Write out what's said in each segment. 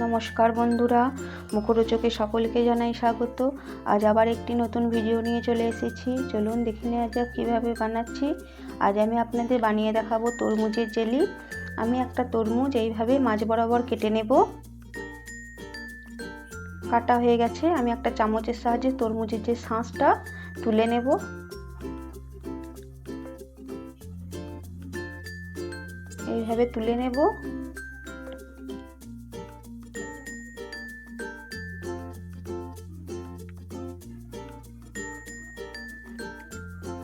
নমস্কার বন্ধুরা। মুখরোচকে সকলকে জানাই স্বাগত। আজ আবার একটি নতুন ভিডিও নিয়ে চলে এসেছি। চলুন দেখে নেওয়া যাক কীভাবে বানাচ্ছি। আজ আমি আপনাদের বানিয়ে দেখাবো তরমুজের জেলি। আমি একটা তরমুজ এইভাবে মাঝ বরাবর কেটে নেব। কাটা হয়ে গেছে। আমি একটা চামচের সাহায্যে তরমুজের যে শাঁসটা তুলে নেব। এইভাবে তুলে নেব।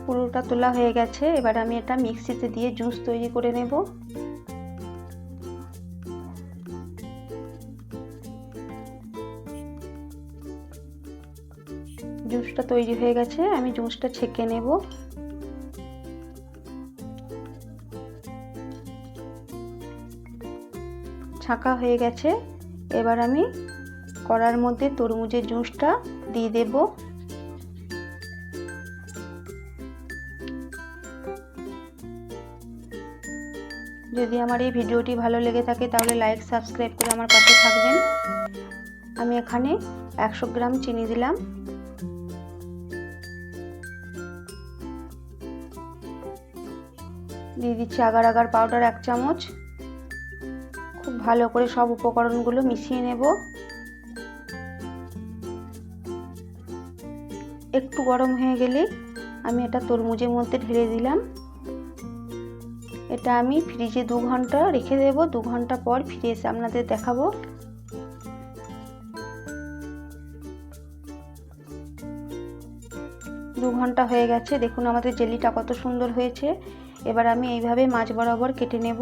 পুরোটা তোলা হয়ে গেছে। এবার আমি এটা মিক্সিতে দিয়ে জুস তৈরি করে নেব। জুসটা তৈরি হয়ে গেছে, আমি জুসটা ছেঁকে নেব। ছাঁকা হয়ে গেছে। এবার আমি কড়ার মধ্যে তরমুজের জুসটা দিয়ে দেবো। যদি আমার এই ভিডিওটি ভালো লেগে থাকে, তাহলে লাইক সাবস্ক্রাইব করে আমার পাশে থাকবেন। আমি এখানে একশো গ্রাম চিনি দিলাম। দিয়ে দিচ্ছি আগার আগার পাউডার এক চামচ। খুব ভালো করে সব উপকরণগুলো মিশিয়ে নেব। একটু গরম হয়ে গেলে আমি এটা তরমুজের মধ্যে ঢেলে দিলাম। এটা আমি ফ্রিজে দু ঘণ্টা রেখে দেবো। দু ঘণ্টা পর ফিরে এসে আপনাদের দেখাবো। দু ঘণ্টা হয়ে গেছে। দেখুন আমাদের জেলিটা কত সুন্দর হয়েছে। এবার আমি এইভাবে মাছ বরাবর কেটে নেব।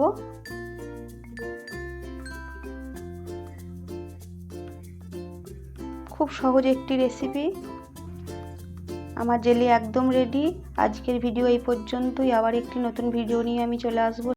খুব সহজ একটি রেসিপি আমার জেলে একদম রেডি আজকের ভিডিও এই পর্যন্তই। আবার একটি নতুন ভিডিও নিয়ে আমি চলে আসব।